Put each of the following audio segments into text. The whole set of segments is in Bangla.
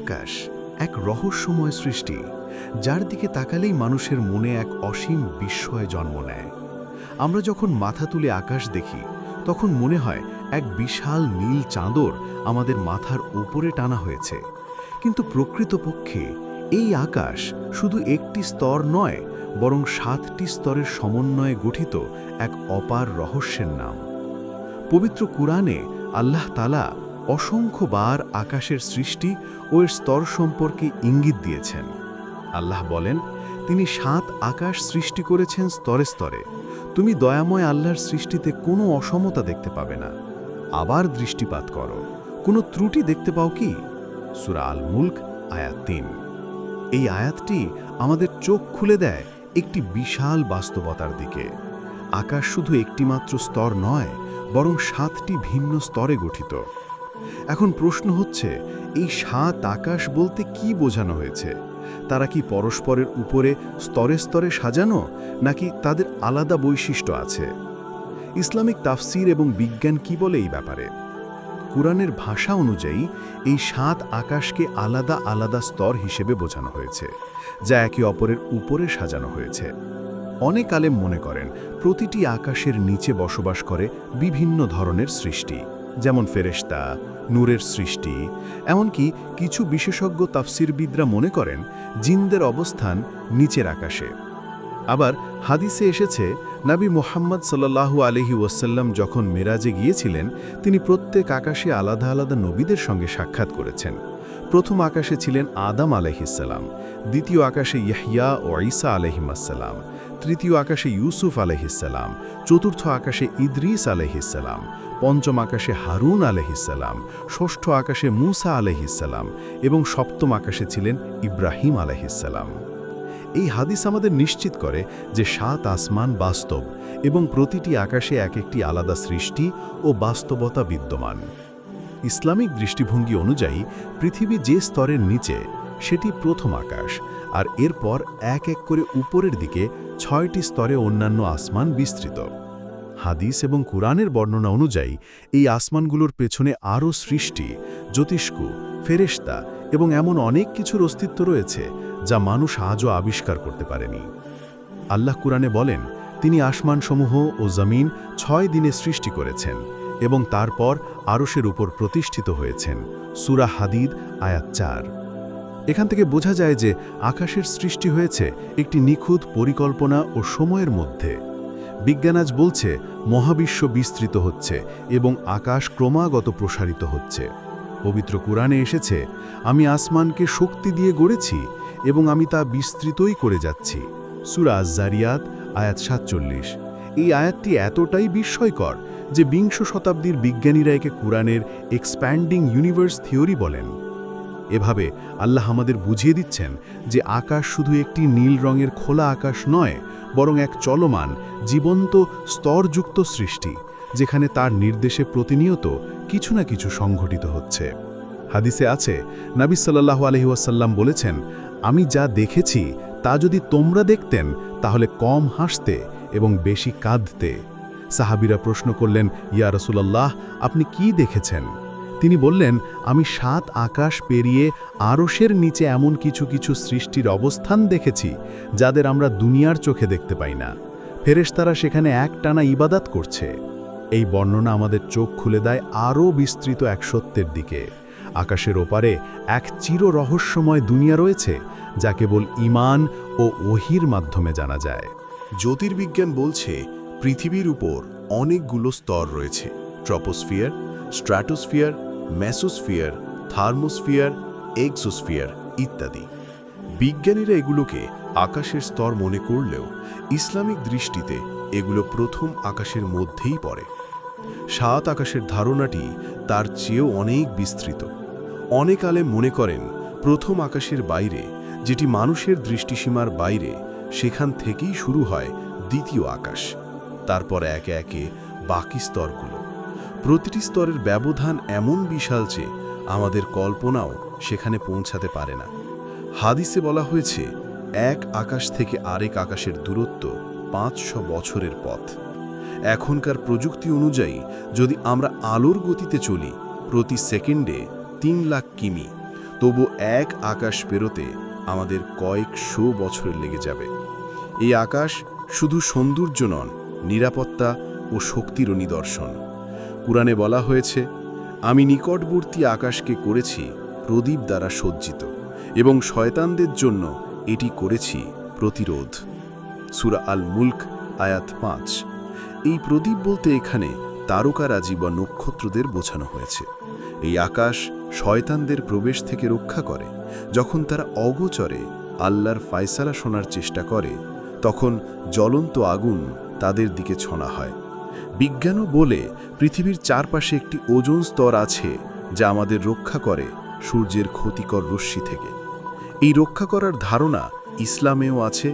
আকাশ এক রহস্যময় সৃষ্টি, যার দিকে তাকালেই মানুষের মনে এক অসীম বিস্ময় জন্ম নেয়। আমরা যখন মাথা তুলে আকাশ দেখি, তখন মনে হয় এক বিশাল নীল চাঁদর আমাদের মাথার উপরে টানা হয়েছে। কিন্তু প্রকৃতপক্ষে এই আকাশ শুধু একটি স্তর নয়, বরং সাতটি স্তরের সমন্বয়ে গঠিত এক অপার রহস্যের নাম। পবিত্র কুরআনে আল্লাহ তালা অসংখ্যবার আকাশের সৃষ্টি ও এর স্তর সম্পর্কে ইঙ্গিত দিয়েছেন। আল্লাহ বলেন, তিনি সাত আকাশ সৃষ্টি করেছেন স্তরে স্তরে। তুমি দয়াময় আল্লাহর সৃষ্টিতে কোনো অসমতা দেখতে পাবে না। আবার দৃষ্টিপাত করো। কোনো ত্রুটি দেখতে পাও কি? সুরা আল মুল্ক আয়াত তিন। এই আয়াতটি আমাদের চোখ খুলে দেয় একটি বিশাল বাস্তবতার দিকে। আকাশ শুধু একটিমাত্র স্তর নয়, বরং সাতটি ভিন্ন স্তরে গঠিত। এখন প্রশ্ন হচ্ছে, এই সাত আকাশ বলতে কি বোঝানো হয়েছে? তারা কি পরস্পরের উপরে স্তরে স্তরে সাজানো, নাকি তাদের আলাদা বৈশিষ্ট্য আছে? ইসলামিক তাফসির এবং বিজ্ঞান কি বলে এই ব্যাপারে? কুরআনের ভাষা অনুযায়ী, এই সাত আকাশকে আলাদা আলাদা স্তর হিসেবে বোঝানো হয়েছে, যা একে অপরের উপরে সাজানো হয়েছে। অনেক আলেম মনে করেন, প্রতিটি আকাশের নিচে বসবাস করে বিভিন্ন ধরনের সৃষ্টি। যেমন ফেরেশতা, নূরের সৃষ্টি, এমনকি কিছু বিশেষজ্ঞ তাফসিরবিদরা মনে করেন জিনদের অবস্থান নিচের আকাশে। আবার হাদিসে এসেছে, নবী মোহাম্মদ সাল্লাল্লাহু আলহি ওয়াসাল্লাম যখন মেরাজে গিয়েছিলেন, তিনি প্রত্যেক আকাশে আলাদা আলাদা নবীদের সঙ্গে সাক্ষাৎ করেছেন। প্রথম আকাশে ছিলেন আদাম আলহিসাল্লাম দ্বিতীয় আকাশে ইয়াহিয়া ও ঈসা আলহিমাসাল্লাম তৃতীয় আকাশে ইউসুফ আলহিসাল্লাম চতুর্থ আকাশে ইদ্রিস আলহিসাল্লাম পঞ্চম আকাশে হারুন আলহিসাল্লাম ষষ্ঠ আকাশে মুসা আলহিসাল্লাম এবং সপ্তম আকাশে ছিলেন ইব্রাহিম আলহিসাল্লাম এই হাদিস আমাদের নিশ্চিত করে যে সাত আসমান বাস্তব এবং প্রতিটি আকাশে এক একটি আলাদা সৃষ্টি ও বাস্তবতা বিদ্যমান। ইসলামিক দৃষ্টিভঙ্গি অনুযায়ী, পৃথিবী যে স্তরের নিচে, সেটি প্রথম আকাশ, আর এরপর এক এক করে উপরের দিকে ছয়টি স্তরে অন্যান্য আসমান বিস্তৃত। হাদিস এবং কুরআনের বর্ণনা অনুযায়ী, এই আসমানগুলোর পেছনে আরও সৃষ্টি, জ্যোতিষ্কু, ফেরেশতা এবং এমন অনেক কিছুর অস্তিত্ব রয়েছে যা মানুষ আজও আবিষ্কার করতে পারেনি। আল্লাহ কুরআনে বলেন, তিনি আসমানসমূহ ও জমিন ছয় দিনে সৃষ্টি করেছেন এবং তারপর আরশের উপর প্রতিষ্ঠিত হয়েছেন। সুরা হাদিদ, আয়াত চার। এখান থেকে বোঝা যায় যে আকাশের সৃষ্টি হয়েছে একটি নিখুঁত পরিকল্পনা ও সময়ের মধ্যে। বিজ্ঞান আজ বলছে, মহাবিশ্ব বিস্তৃত হচ্ছে এবং আকাশ ক্রমাগত প্রসারিত হচ্ছে। পবিত্র কোরআনে এসেছে, আমি আসমানকে শক্তি দিয়ে গড়েছি এবং আমি তা বিস্তৃতই করে যাচ্ছি। সুরা জারিয়াত আয়াত সাতচল্লিশ। এই আয়াতটি এতটাই বিস্ময়কর যে বিংশ শতাব্দীর বিজ্ঞানীরা একে কোরআনের এক্সপ্যান্ডিং ইউনিভার্স থিওরি বলেন। এভাবে আল্লাহ আমাদের বুঝিয়ে দিচ্ছেন যে আকাশ শুধু একটি নীল রঙের খোলা আকাশ নয়, বরং এক চলমান, জীবন্ত, স্তরযুক্ত সৃষ্টি, যেখানে তার নির্দেশে প্রতিনিয়ত কিছু না কিছু সংঘটিত হচ্ছে। হাদিসে আছে, নাবি সাল্লাহ আলহিউসাল্লাম বলেছেন, আমি যা দেখেছি, তা যদি তোমরা দেখতেন, তাহলে কম হাসতে এবং বেশি কাঁদতে। সাহাবিরা প্রশ্ন করলেন, ইয়া রসুলাল্লাহ, আপনি কি দেখেছেন? তিনি বললেন, আমি সাত আকাশ পেরিয়ে আরশের নিচে এমন কিছু কিছু সৃষ্টির অবস্থান দেখেছি, যাদের আমরা দুনিয়ার চোখে দেখতে পাই না। ফেরেশতারা সেখানে এক টানা ইবাদাত করছে। এই বর্ণনা আমাদের চোখ খুলে দেয় আরও বিস্তৃত এক সত্যের দিকে। আকাশের ওপারে এক চির রহস্যময় দুনিয়া রয়েছে, যা কেবল ইমান ও ওহির মাধ্যমে জানা যায়। জ্যোতির্বিজ্ঞান বলছে, পৃথিবীর উপর অনেকগুলো স্তর রয়েছে। Troposphere, stratosphere mesosphere thermosphere, exosphere ইত্যাদি। বিজ্ঞানীরা এগুলোকে আকাশের স্তর মনে করলেও ইসলামিক দৃষ্টিতে এগুলো প্রথম আকাশের মধ্যেই পড়ে। সাত আকাশের ধারণাটি তার চেয়েও অনেক বিস্তৃত। অনেক আলে মনে করেন প্রথম আকাশের বাইরে, যেটি মানুষের দৃষ্টিসীমার বাইরে, সেখান থেকেই শুরু হয় দ্বিতীয় আকাশ। তারপর একে একে বাকি স্তরগুলো। প্রতিটি স্তরের ব্যবধান এমন বিশাল যে আমাদের কল্পনাও সেখানে পৌঁছাতে পারে না। হাদিসে বলা হয়েছে, এক আকাশ থেকে আরেক আকাশের দূরত্ব পাঁচশো বছরের পথ। এখনকার প্রযুক্তি অনুযায়ী যদি আমরা আলোর গতিতে চলি, প্রতি সেকেন্ডে তিন লাখ কিমি, তবু এক আকাশ পেরোতে আমাদের কয়েকশো বছর লেগে যাবে। এই আকাশ শুধু সৌন্দর্য নন, নিরাপত্তা ও শক্তিরও নিদর্শন। কুরআনে বলা হয়েছে, আমি নিকটবর্তী আকাশকে করেছি প্রদীপ দ্বারা সজ্জিত এবং শয়তানদের জন্য এটি করেছি প্রতিরোধ। সুরা আল মুল্ক আয়াত পাঁচ। এই প্রদীপ বলতে এখানে তারকারাজি বা নক্ষত্রদের বোঝানো হয়েছে। এই আকাশ শয়তানদের প্রবেশ থেকে রক্ষা করে। যখন তারা অগোচরে আল্লাহর ফায়সালা শোনার চেষ্টা করে, তখন জ্বলন্ত আগুন তাদের দিকে ছড়া হয়। বিজ্ঞানও বলে পৃথিবীর চারপাশে একটি ওজোন স্তর আছে যা আমাদের রক্ষা করে সূর্যের ক্ষতিকর রশ্মি থেকে। এই রক্ষা করার ধারণা ইসলামেও আছে,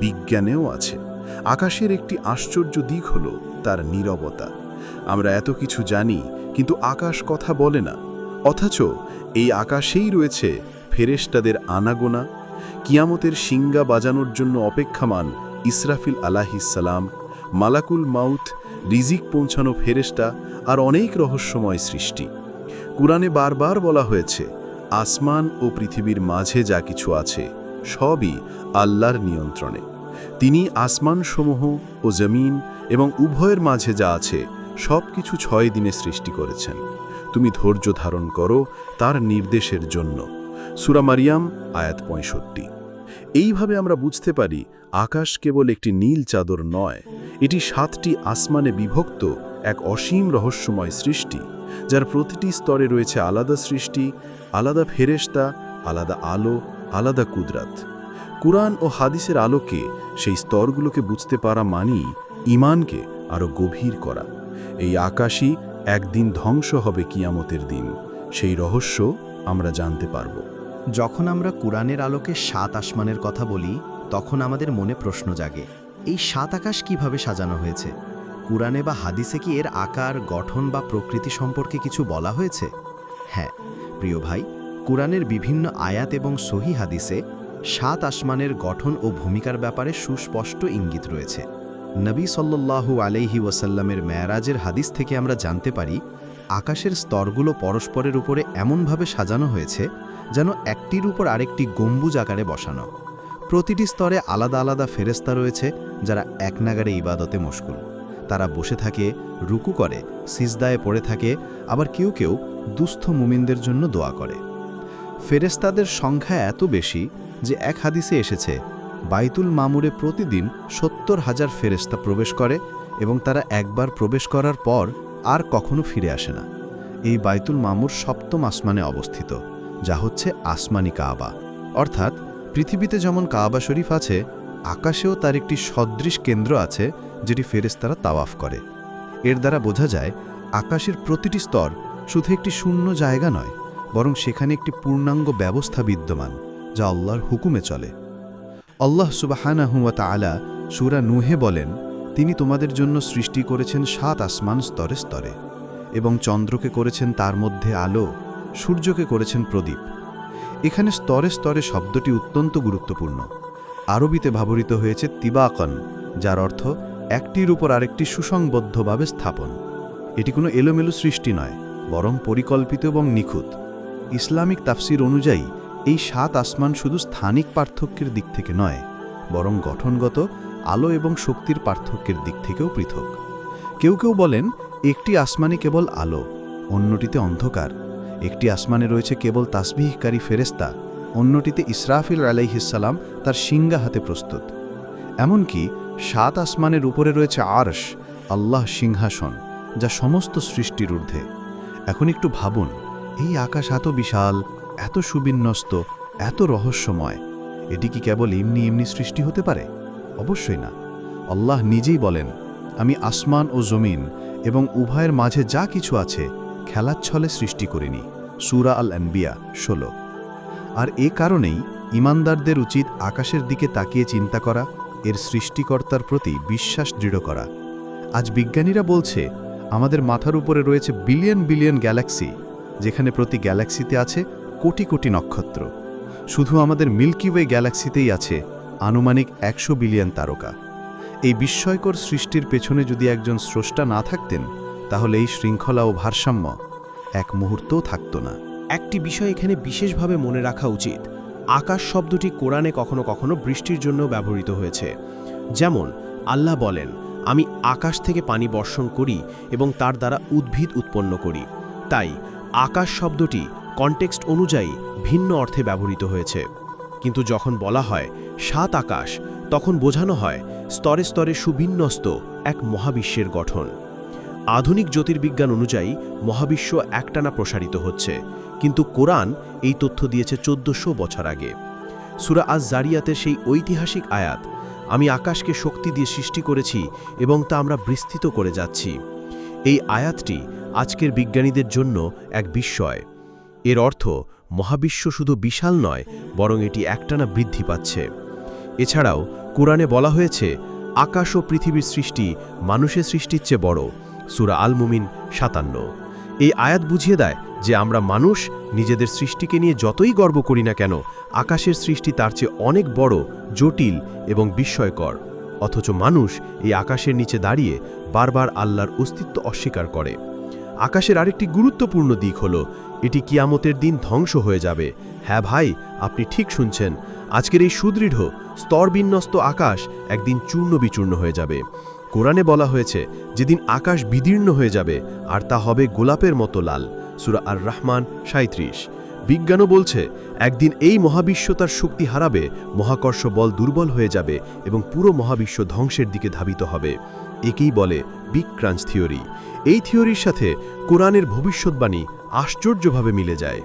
বিজ্ঞানেও আছে। আকাশের একটি আশ্চর্য দিক হল তার নীরবতা। আমরা এত কিছু জানি, কিন্তু আকাশ কথা বলে না। অথচ এই আকাশেই রয়েছে ফেরেশতাদের আনাগোনা, কিয়ামতের সিঙ্গা বাজানোর জন্য অপেক্ষামান ইসরাফিল আলাহিসাল্লাম মালাকুল মাউথ রিজিক পৌঁছানো ফেরেশতা আর অনেক রহস্যময় সৃষ্টি। কুরআনে বারবার বলা হয়েছে, আসমান ও পৃথিবীর মাঝে যা কিছু আছে, সবই আল্লাহর নিয়ন্ত্রণে। তিনি আসমানসমূহ ও জমিন এবং উভয়ের মাঝে যা আছে সব কিছু ছয় দিনে সৃষ্টি করেছেন। তুমি ধৈর্য ধারণ করো তার নির্দেশের জন্য। সুরামারিয়াম আয়াত পঁয়ষট্টি। এইভাবে আমরা বুঝতে পারি আকাশ কেবল একটি নীল চাদর নয়, এটি সাতটি আসমানে বিভক্ত এক অসীম রহস্যময় সৃষ্টি, যার প্রতিটি স্তরে রয়েছে আলাদা সৃষ্টি, আলাদা ফেরেশতা, আলাদা আলো, আলাদা কুদরাত। কুরআন ও হাদিসের আলোকে সেই স্তরগুলোকে বুঝতে পারা মানেই ইমানকে আরও গভীর করা। এই আকাশই একদিন ধ্বংস হবে কিয়ামতের দিন, সেই রহস্য আমরা জানতে পারব। যখন আমরা কুরআনের আলোকে সাত আসমানের কথা বলি, তখন আমাদের মনে প্রশ্ন জাগে, এই সাত আকাশ কীভাবে সাজানো হয়েছে? কুরআনে বা হাদিসে কি এর আকার, গঠন বা প্রকৃতি সম্পর্কে কিছু বলা হয়েছে? হ্যাঁ প্রিয় ভাই, কুরআনের বিভিন্ন আয়াত এবং সহি হাদিসে সাত আসমানের গঠন ও ভূমিকার ব্যাপারে সুস্পষ্ট ইঙ্গিত রয়েছে। নবী সাল্লাল্লাহু আলাইহি ওয়াসাল্লামের মেয়ারাজের হাদিস থেকে আমরা জানতে পারি, আকাশের স্তরগুলো পরস্পরের উপরে এমনভাবে সাজানো হয়েছে যেন একটির উপর আরেকটি গম্বুজ আকারে বসানো। প্রতিটি স্তরে আলাদা আলাদা ফেরেস্তা রয়েছে যারা এক নাগারে ইবাদতে মশগুল। তারা বসে থাকে, রুকু করে, সিজদায়ে পড়ে থাকে, আবার কেউ কেউ দুস্থ মুমিনদের জন্য দোয়া করে। ফেরেস্তাদের সংখ্যা এত বেশি যে এক হাদিসে এসেছে, বাইতুল মামুরে প্রতিদিন সত্তর হাজার ফেরেস্তা প্রবেশ করে এবং তারা একবার প্রবেশ করার পর আর কখনো ফিরে আসে না। এই বাইতুল মামুর সপ্তম আসমানে অবস্থিত। যা হচ্ছে আসমানি কাবা। অর্থাৎ, পৃথিবীতে যেমন কাবা শরীফ আছে, আকাশেও তার একটি সদৃশ কেন্দ্র আছে, যেটি ফেরেস্তারা তাওয়াফ করে। এর দ্বারা বোঝা যায়, আকাশের প্রতিটি স্তর শুধু একটি শূন্য জায়গা নয়, বরং সেখানে একটি পূর্ণাঙ্গ ব্যবস্থা বিদ্যমান, যা আল্লাহর হুকুমে চলে। আল্লাহ সুবাহানাহুয়া তালা সুরা নুহে বলেন, তিনি তোমাদের জন্য সৃষ্টি করেছেন সাত আসমান স্তরে স্তরে এবং চন্দ্রকে করেছেন তার মধ্যে আলো সূর্যকে করেছেন প্রদীপ। এখানে স্তরে স্তরে শব্দটি অত্যন্ত গুরুত্বপূর্ণ। আরবিতে ব্যবহৃত হয়েছে তিবাকন, যার অর্থ একটির উপর আরেকটি সুসংবদ্ধভাবে স্থাপন। এটি কোনো এলোমেলো সৃষ্টি নয়, বরং পরিকল্পিত এবং নিখুঁত। ইসলামিক তাফসির অনুযায়ী, এই সাত আসমান শুধু স্থানিক পার্থক্যের দিক থেকে নয়, বরং গঠনগত, আলো এবং শক্তির পার্থক্যের দিক থেকেও পৃথক। কেউ কেউ বলেন, একটি আসমানে কেবল আলো, অন্যটিতে অন্ধকার। একটি আসমানে রয়েছে কেবল তাসবিহকারী ফেরেস্তা অন্যটিতে ইসরাফিল আলাইহিসাল্লাম তার সিঙ্গা হাতে প্রস্তুত। এমনকি সাত আসমানের উপরে রয়েছে আরশ, আল্লাহ সিংহাসন, যা সমস্ত সৃষ্টির ঊর্ধ্বে। এখন একটু ভাবুন, এই আকাশ এত বিশাল, এত সুবিন্যস্ত, এত রহস্যময়, এটি কি কেবল এমনি এমনি সৃষ্টি হতে পারে? অবশ্যই না। আল্লাহ নিজেই বলেন, আমি আসমান ও জমিন এবং উভয়ের মাঝে যা কিছু আছে খেলাচ্ছলে সৃষ্টি করিনি, সুরা আল আনবিয়া ষোলো। আর এ কারণেই ইমানদারদের উচিত আকাশের দিকে তাকিয়ে চিন্তা করা, এর সৃষ্টিকর্তার প্রতি বিশ্বাস দৃঢ় করা। আজ বিজ্ঞানীরা বলছে, আমাদের মাথার উপরে রয়েছে বিলিয়ন বিলিয়ন গ্যালাক্সি, যেখানে প্রতি গ্যালাক্সিতে আছে কোটি কোটি নক্ষত্র। শুধু আমাদের মিল্কি ওয়ে গ্যালাক্সিতেই আছে আনুমানিক একশো বিলিয়ন তারকা। এই বিস্ময়কর সৃষ্টির পেছনে যদি একজন স্রষ্টা না থাকতেন তাহলে এই শৃঙ্খলা ও ভারসাম্য এক মুহূর্তও থাকত না। একটি বিষয় এখানে বিশেষভাবে মনে রাখা উচিত। আকাশ শব্দটি কোরআনে কখনো কখনো বৃষ্টির জন্য ব্যবহৃত হয়েছে। যেমন, আল্লাহ বলেন, আমি আকাশ থেকে পানি বর্ষণ করি এবং তার দ্বারা উদ্ভিদ উৎপন্ন করি। তাই, আকাশ শব্দটি কনটেক্সট অনুযায়ী ভিন্ন অর্থে ব্যবহৃত হয়েছে। কিন্তু যখন বলা হয়, সাত আকাশ তখন বোঝানো হয়, স্তরে স্তরে সুবিন্যস্ত এক মহাবিশ্বের গঠন। আধুনিক জ্যোতির্বিজ্ঞান অনুযায়ী মহাবিশ্ব একটানা প্রসারিত হচ্ছে। কিন্তু কোরআন এই তথ্য দিয়েছে চোদ্দশো বছর আগে। সুরা আজ জারিয়াতের সেই ঐতিহাসিক আয়াত, আমি আকাশকে শক্তি দিয়ে সৃষ্টি করেছি এবং তা আমরা বিস্তৃত করে যাচ্ছি। এই আয়াতটি আজকের বিজ্ঞানীদের জন্য এক বিস্ময়। এর অর্থ, মহাবিশ্ব শুধু বিশাল নয়, বরং এটি একটানা বৃদ্ধি পাচ্ছে। এছাড়াও কোরআনে বলা হয়েছে, আকাশ ও পৃথিবীর সৃষ্টি মানুষের সৃষ্টির চেয়ে বড়। সুরা আল মুমিন সাতান্ন। এই আয়াত বুঝিয়ে দেয় যে আমরা মানুষ নিজেদের সৃষ্টিকে নিয়ে যতই গর্ব করি না কেন, আকাশের সৃষ্টি তার চেয়ে অনেক বড়, জটিল এবং বিস্ময়কর। অথচ মানুষ এই আকাশের নিচে দাঁড়িয়ে বারবার আল্লাহর অস্তিত্ব অস্বীকার করে। আকাশের আরেকটি গুরুত্বপূর্ণ দিক হল, এটি কিয়ামতের দিন ধ্বংস হয়ে যাবে। হ্যাঁ ভাই, আপনি ঠিক শুনছেন। আজকের এই সুদৃঢ়, স্তরবিন্যস্ত আকাশ একদিন চূর্ণ বিচূর্ণ হয়ে যাবে। কোরআনে বলা হয়েছে, যেদিন আকাশ বিদীর্ণ হয়ে যাবে, আর তা হবে গোলাপের মতো লাল। সুরা আর রহমান সাঁত্রিশ বিজ্ঞানও বলছে, একদিন এই মহাবিশ্ব তার শক্তি হারাবে, মহাকর্ষ বল দুর্বল হয়ে যাবে এবং পুরো মহাবিশ্ব ধ্বংসের দিকে ধাবিত হবে। একেই বলে বিগ ক্রাঞ্চ থিওরি। এই থিওরির সাথে কোরআনের ভবিষ্যৎবাণী আশ্চর্যভাবে মিলে যায়।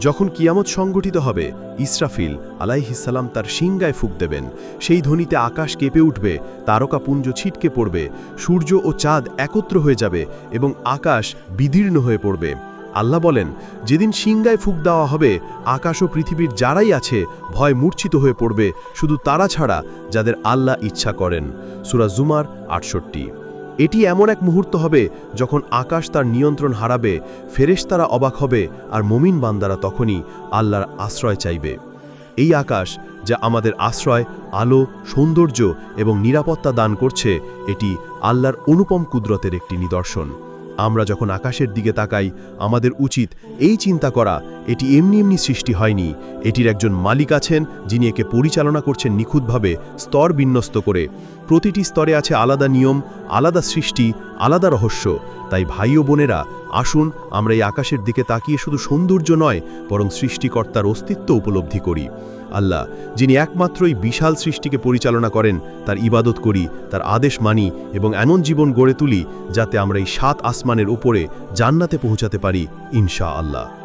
যখন কিয়ামত সংগঠিত হবে, ইসরাফিল আলাইহিসাল্লাম তার সিংগায় ফুক দেবেন। সেই ধ্বনিতে আকাশ কেঁপে উঠবে, তারকাপুঞ্জ ছিটকে পড়বে, সূর্য ও চাঁদ একত্র হয়ে যাবে এবং আকাশ বিদীর্ণ হয়ে পড়বে। আল্লাহ বলেন, যেদিন সিংগায় ফুক দেওয়া হবে, আকাশ ও পৃথিবীর যারাই আছে ভয় মূর্ছিত হয়ে পড়বে, শুধু তারা ছাড়া যাদের আল্লাহ ইচ্ছা করেন। জুমার আটষট্টি। এটি এমন এক মুহূর্ত হবে যখন আকাশ তার নিয়ন্ত্রণ হারাবে, ফেরেশতারা অবাক হবে আর মমিন বান্দারা তখনই আল্লাহর আশ্রয় চাইবে। এই আকাশ যা আমাদের আশ্রয়, আলো, সৌন্দর্য এবং নিরাপত্তা দান করছে, এটি আল্লাহর অনুপম কুদরতের একটি নিদর্শন। আমরা যখন আকাশের দিকে তাকাই, আমাদের উচিত এই চিন্তা করা, এটি এমনি এমনি সৃষ্টি হয়নি। এটির একজন মালিক আছেন যিনি একে পরিচালনা করছেন নিখুঁতভাবে, স্তর বিন্যস্ত করে। প্রতিটি স্তরে আছে আলাদা নিয়ম, আলাদা সৃষ্টি, আলাদা রহস্য। তাই ভাই ও বোনেরা, আসুন আমরা এই আকাশের দিকে তাকিয়ে শুধু সৌন্দর্য নয়, বরং সৃষ্টিকর্তার অস্তিত্ব উপলব্ধি করি। আল্লাহ, যিনি একমাত্রই বিশাল সৃষ্টিকে পরিচালনা করেন, তার ইবাদত করি, তার আদেশ মানি এবং এমন জীবন গড়ে তুলি যাতে আমরা এই সাত আসমানের উপরে জান্নাতে পৌঁছাতে পারি ইনশা আল্লাহ